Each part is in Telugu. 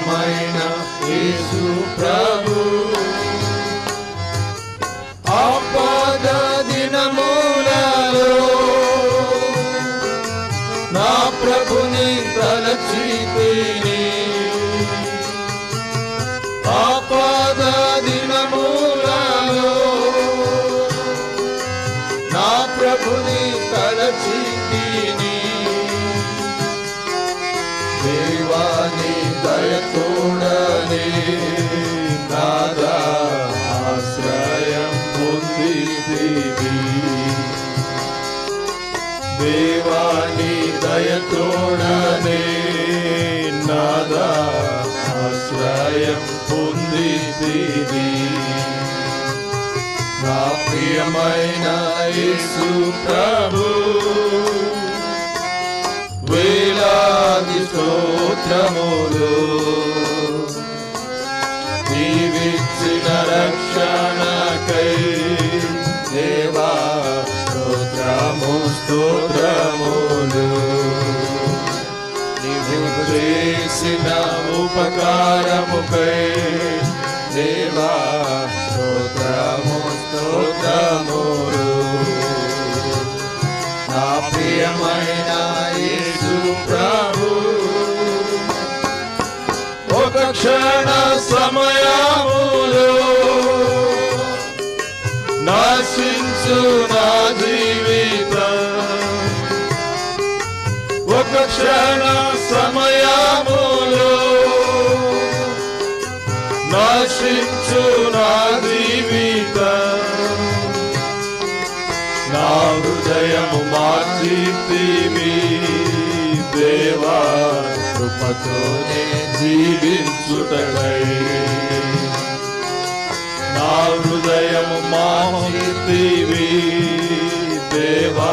ప్రియమైన యేసు ప్రభు. దయతోడనే నాదా ఆశ్రయం పొందితివి. నా ప్రియమైన యేసు ప్రభు వేలాది స్తోత్రములు నీవిచ్చిన రక్షణకై దేవా స్తోత్రము స్తోత్ర చేసిన ఉపకారముకై దేవా స్తోత్రము స్తోత్రములు నా ప్రియమైన యేసు ప్రభు ఒక క్షణ సమయములో నాశించు నా జీవితం ఒక క్షణ సమయములో నశించు నా జీవిత. నా హృదయము మార్చితివి దేవా కృపతోనే జీవించుటై నా హృదయము మార్చితివి దేవా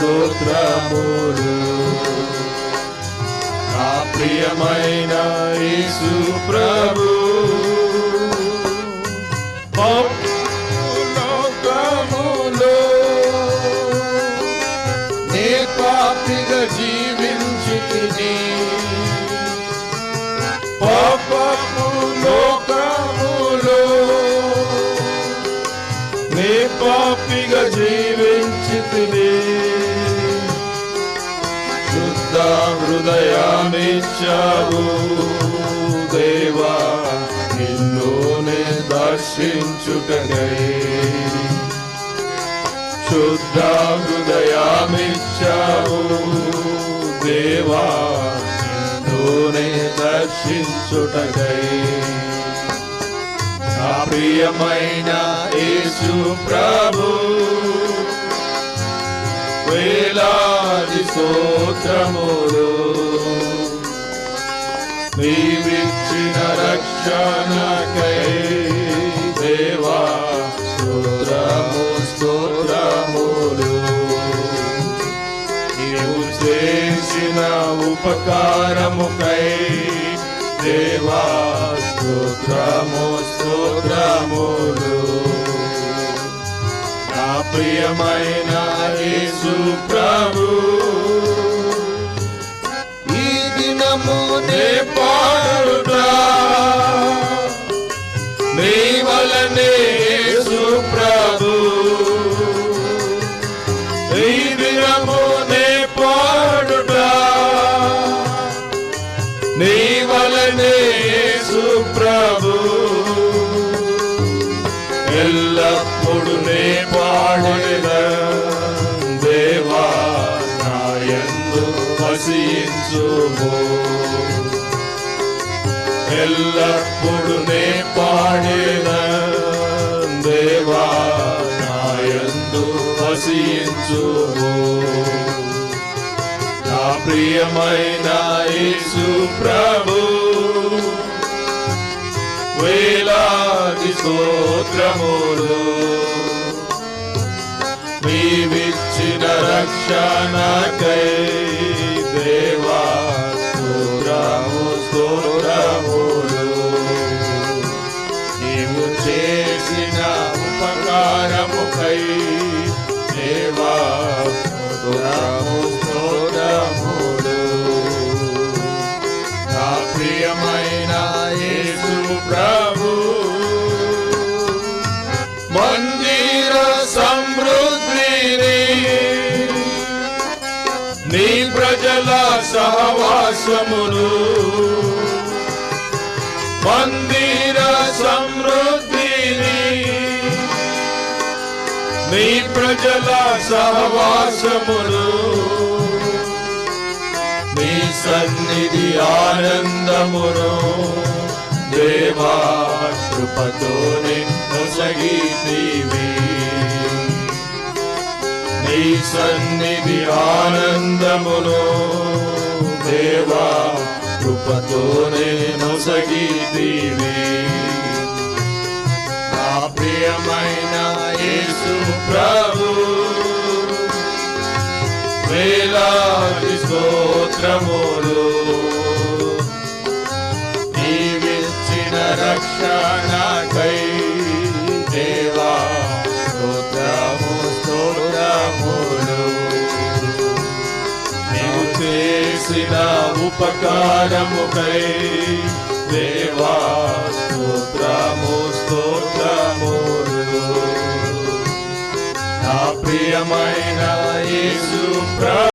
స్తోత్రములు. నా ప్రియమైన యేసు ప్రభు లోకములో నే పాపిగా జీవించితిని పాపము లోకములో నే పాపిగా జీవించితిని హృదయాన్నిచ్చావు దేవా నిన్నునే దర్శించుటకై. శుద్ధ హృదయాన్నిచ్చావు దేవా నిన్నునే దర్శించుటకై. నా ప్రియమైన యేసు ప్రభు స్తోత్రములు. నీవిచ్చిన రక్షణకై దేవా స్తోత్రము స్తోత్రములు. నీవు చేసిన ఉపకారముకై దేవా స్తోత్రము స్తోత్రములు. ప్రియమైన యేసు ప్రభు ఈ దినము నే పాడుట నీ వలనే యేసు ప్రభు ఈ దినము నే పాడుట నీ వలనే యేసు ప్రభు ఎల్లప్పుడు నే దేవా నాయందు వసించుము. ఎల్లప్పుడు నే పాడేద దేవా నాయందు వసించుము. నా ప్రియమైన యేసు ప్రభు వేలాది స్తోత్రములు రక్షణకై దేవా స్తోత్రము స్తోత్రములు నీవు చేసిన ఉపకారముకై దేవా స్తోత్రము స్తోత్రములు నా ప్రియమైన సహవాసములు మందిర సమృద్ధిని నీ ప్రజల సహవాసములు నీ సన్నిధి ఆనందమును దేవా కృపతోనే నొసగితీవి నీ సన్నిధి ఆనందమును దేవా నేను నొసగితీవి నా ప్రియమైన యేసు ప్రభు వేలాది స్తోత్రములు చేసిన ఉపకారముకై దేవా స్తోత్రము స్తోత్రములు నా ప్రియమైన యేసు